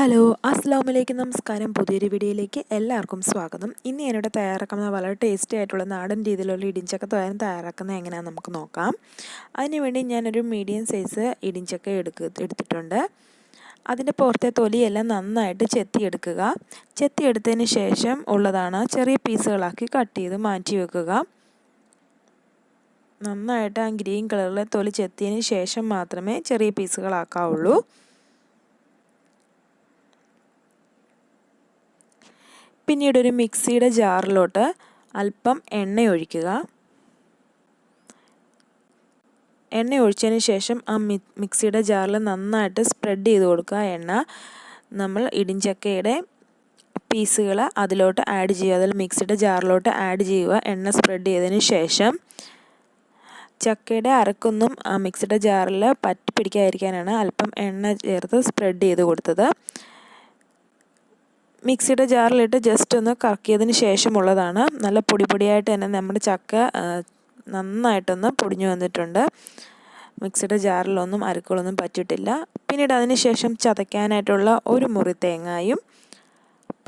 Hello അസ്സാം വലൈക്കും നമസ്കാരം. പുതിയൊരു വീഡിയോയിലേക്ക് എല്ലാവർക്കും സ്വാഗതം. ഇന്ന് ഞാനിവിടെ തയ്യാറാക്കുന്ന വളരെ ടേസ്റ്റി ആയിട്ടുള്ള നാടൻ രീതിയിലുള്ള ഇടിഞ്ചക്ക തോരൻ തയ്യാറാക്കുന്നത് എങ്ങനെയാണെന്ന് നമുക്ക് നോക്കാം. അതിനുവേണ്ടി ഞാനൊരു മീഡിയം സൈസ് ഇടിഞ്ചക്ക എടുക്ക എടുത്തിട്ടുണ്ട്. അതിന്റെ പുറത്തെ തൊലിയെല്ലാം നന്നായിട്ട് ചെത്തിയെടുക്കുക. ചെത്തിയെടുത്തതിന് ശേഷം ഉള്ളതാണ് ചെറിയ പീസുകളാക്കി കട്ട് ചെയ്ത് മാറ്റി വെക്കുക. നന്നായിട്ട് ആ ഗ്രീൻ കളറിലെ തൊലി ചെത്തിയതിന് ശേഷം മാത്രമേ ചെറിയ പീസുകളാക്കാവുള്ളൂ. പിന്നീട് ഒരു മിക്സിയുടെ ജാറിലോട്ട് അല്പം എണ്ണ ഒഴിക്കുക എണ്ണ ഒഴിച്ചതിന് ശേഷം ആ മിക്സിയുടെ ജാറിൽ നന്നായിട്ട് സ്പ്രെഡ് ചെയ്ത് കൊടുക്കുക. എണ്ണ നമ്മൾ ഇടിഞ്ചക്കയുടെ പീസുകൾ അതിലോട്ട് ആഡ് ചെയ്യുക. അതിൽ മിക്സിയുടെ ജാറിലോട്ട് ആഡ് ചെയ്യുക. എണ്ണ സ്പ്രെഡ് ചെയ്തതിന് ശേഷം ചക്കയുടെ അരക്കൊന്നും ആ മിക്സിയുടെ ജാറിൽ പറ്റി പിടിക്കാതിരിക്കാനാണ് അല്പം എണ്ണ ചേർത്ത് സ്പ്രെഡ് ചെയ്ത് കൊടുത്തത്. മിക്സിയുടെ ജാറിലിട്ട് ജസ്റ്റ് ഒന്ന് കറക്കിയതിന് ശേഷമുള്ളതാണ്. നല്ല പൊടി പൊടിയായിട്ട് തന്നെ നമ്മുടെ ചക്ക നന്നായിട്ടൊന്ന് പൊടിഞ്ഞു വന്നിട്ടുണ്ട്. മിക്സിയുടെ ജാറിലൊന്നും അരക്കുകളൊന്നും പറ്റിയിട്ടില്ല. പിന്നീട് അതിന് ശേഷം ചതയ്ക്കാനായിട്ടുള്ള ഒരു മുറി തേങ്ങായും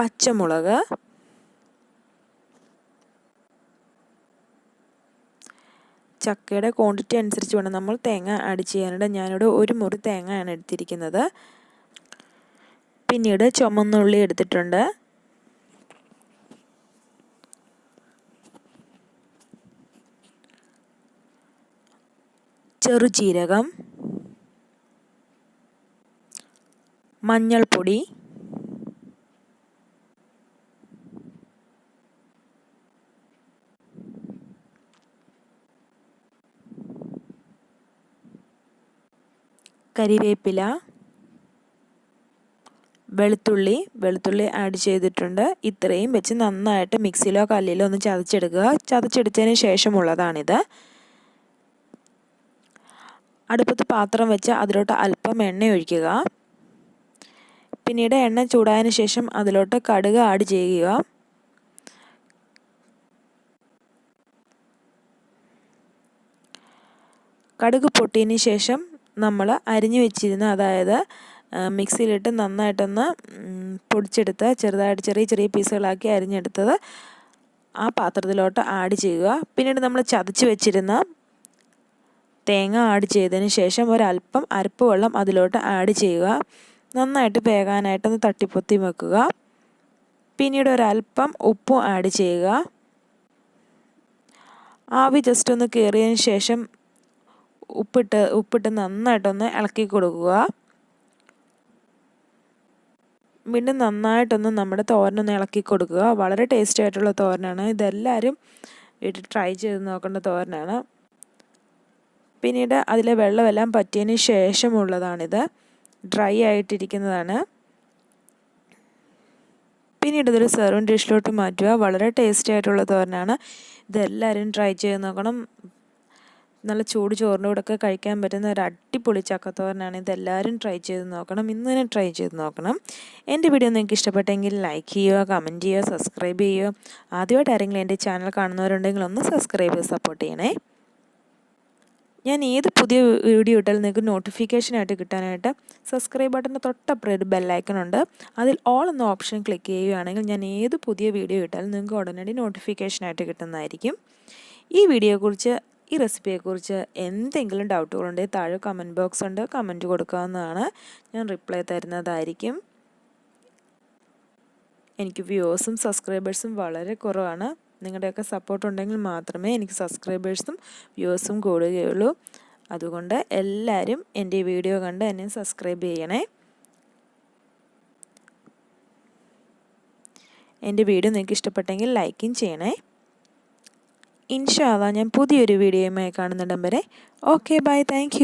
പച്ചമുളക് ചക്കയുടെ ക്വാണ്ടിറ്റി അനുസരിച്ച് വേണം നമ്മൾ തേങ്ങ ആഡ് ചെയ്യാനായിട്ട്. ഞാനിവിടെ ഒരു മുറി തേങ്ങയാണ് എടുത്തിരിക്കുന്നത്. പിന്നീട് ചുമന്നുള്ളി എടുത്തിട്ടുണ്ട്. ചെറുജീരകം. മഞ്ഞൾപ്പൊടി. കരിവേപ്പില. വെളുത്തുള്ളി വെളുത്തുള്ളി ആഡ് ചെയ്തിട്ടുണ്ട്. ഇത്രയും വെച്ച് നന്നായിട്ട് മിക്സിയിലോ കല്ലിലോ ഒന്ന് ചതച്ചെടുക്കുക. ചതച്ചെടുത്തതിന് ശേഷമുള്ളതാണിത്. അടുപ്പത്ത് പാത്രം വെച്ച് അതിലോട്ട് അല്പം എണ്ണ ഒഴിക്കുക. പിന്നീട് എണ്ണ ചൂടായതിനു ശേഷം അതിലോട്ട് കടുക് ആഡ് ചെയ്യുക. കടുക് പൊട്ടിയതിന് ശേഷം നമ്മൾ അരിഞ്ഞു വെച്ചിരുന്ന അതായത് മിക്സിയിലിട്ട് നന്നായിട്ടൊന്ന് പൊടിച്ചെടുത്ത് ചെറുതായിട്ട് ചെറിയ ചെറിയ പീസുകളാക്കി അരിഞ്ഞെടുത്തത് ആ പാത്രത്തിലോട്ട് ആഡ് ചെയ്യുക. പിന്നീട് നമ്മൾ ചതച്ച് വെച്ചിരുന്ന തേങ്ങ ആഡ് ചെയ്തതിന് ശേഷം ഒരല്പം അരപ്പ് വെള്ളം അതിലോട്ട് ആഡ് ചെയ്യുക. നന്നായിട്ട് വേകാനായിട്ടൊന്ന് തട്ടിപ്പൊത്തി വെക്കുക. പിന്നീട് ഒരല്പം ഉപ്പും ആഡ് ചെയ്യുക. ആവി ജസ്റ്റ് ഒന്ന് കയറിയതിന് ശേഷം ഉപ്പിട്ട് ഉപ്പിട്ട് നന്നായിട്ടൊന്ന് ഇളക്കി കൊടുക്കുക. വീണ്ടും നന്നായിട്ടൊന്ന് നമ്മുടെ തോരനൊന്ന് ഇളക്കി കൊടുക്കുക. വളരെ ടേസ്റ്റി ആയിട്ടുള്ള തോരനാണ്. ഇതെല്ലാവരും ഇട്ട് ട്രൈ ചെയ്ത് നോക്കേണ്ട തോരനാണ്. പിന്നീട് അതിലെ വെള്ളമെല്ലാം പറ്റിയതിന് ശേഷമുള്ളതാണിത്. ഡ്രൈ ആയിട്ടിരിക്കുന്നതാണ്. പിന്നീട് ഇതൊരു സെർവിങ് ഡിഷിലോട്ട് മാറ്റുക. വളരെ ടേസ്റ്റി ആയിട്ടുള്ള തോരനാണ്. ഇതെല്ലാവരും ട്രൈ ചെയ്ത് നോക്കണം. നല്ല ചൂട് ചോറിന്റെ കൂടെയൊക്കെ കഴിക്കാൻ പറ്റുന്ന ഒരു അടിപൊളി ചക്കത്തോരനാണ്. ഇതെല്ലാവരും ട്രൈ ചെയ്ത് നോക്കണം. ഇന്ന് തന്നെ ട്രൈ ചെയ്ത് നോക്കണം. എന്റെ വീഡിയോ നിങ്ങൾക്ക് ഇഷ്ടപ്പെട്ടെങ്കിൽ ലൈക്ക് ചെയ്യുക കമന്റ് ചെയ്യുക സബ്സ്ക്രൈബ് ചെയ്യുക. ആദ്യമായിട്ട് ആരെങ്കിലും എന്റെ ചാനൽ കാണുന്നവരുണ്ടെങ്കിൽ ഒന്ന് സബ്സ്ക്രൈബ് ചെയ്ത് സപ്പോർട്ട് ചെയ്യണേ. ഞാൻ ഏത് പുതിയ വീഡിയോ ഇട്ടാലും നിങ്ങൾക്ക് നോട്ടിഫിക്കേഷനായിട്ട് കിട്ടാനായിട്ട് സബ്സ്ക്രൈബ് ബട്ടന്റെ തൊട്ടപ്പുറം ഒരു ബെല്ലൈക്കൺ ഉണ്ട്. അതിൽ ഓൾ എന്ന ഓപ്ഷൻ ക്ലിക്ക് ചെയ്യുകയാണെങ്കിൽ ഞാൻ ഏത് പുതിയ വീഡിയോ ഇട്ടാലും നിങ്ങൾക്ക് ഉടനടി നോട്ടിഫിക്കേഷനായിട്ട് കിട്ടുന്നതായിരിക്കും. ഈ വീഡിയോയെക്കുറിച്ച് ഈ റെസിപ്പിയെക്കുറിച്ച് എന്തെങ്കിലും ഡൗട്ടുകളുണ്ടെങ്കിൽ താഴെ കമന്റ് ബോക്സ് ഉണ്ട്. കമന്റ് കൊടുക്കാവുന്നതാണ്. ഞാൻ റിപ്ലൈ തരുന്നതായിരിക്കും. എനിക്ക് വ്യൂവേഴ്സും സബ്സ്ക്രൈബേഴ്സും വളരെ കുറവാണ്. നിങ്ങളുടെയൊക്കെ സപ്പോർട്ട് ഉണ്ടെങ്കിൽ മാത്രമേ എനിക്ക് സബ്സ്ക്രൈബേഴ്സും വ്യൂവേഴ്സും കൂടുകയുള്ളൂ. അതുകൊണ്ട് എല്ലാവരും എന്റെ വീഡിയോ കണ്ട് എന്നെ സബ്സ്ക്രൈബ് ചെയ്യണേ. എന്റെ വീഡിയോ നിങ്ങൾക്ക് ഇഷ്ടപ്പെട്ടെങ്കിൽ ലൈക്കും ചെയ്യണേ. ഇൻഷാല്ല ഞാൻ പുതിയൊരു വീഡിയോയുമായി കാണുന്നിടം വരെ. Okay bye thank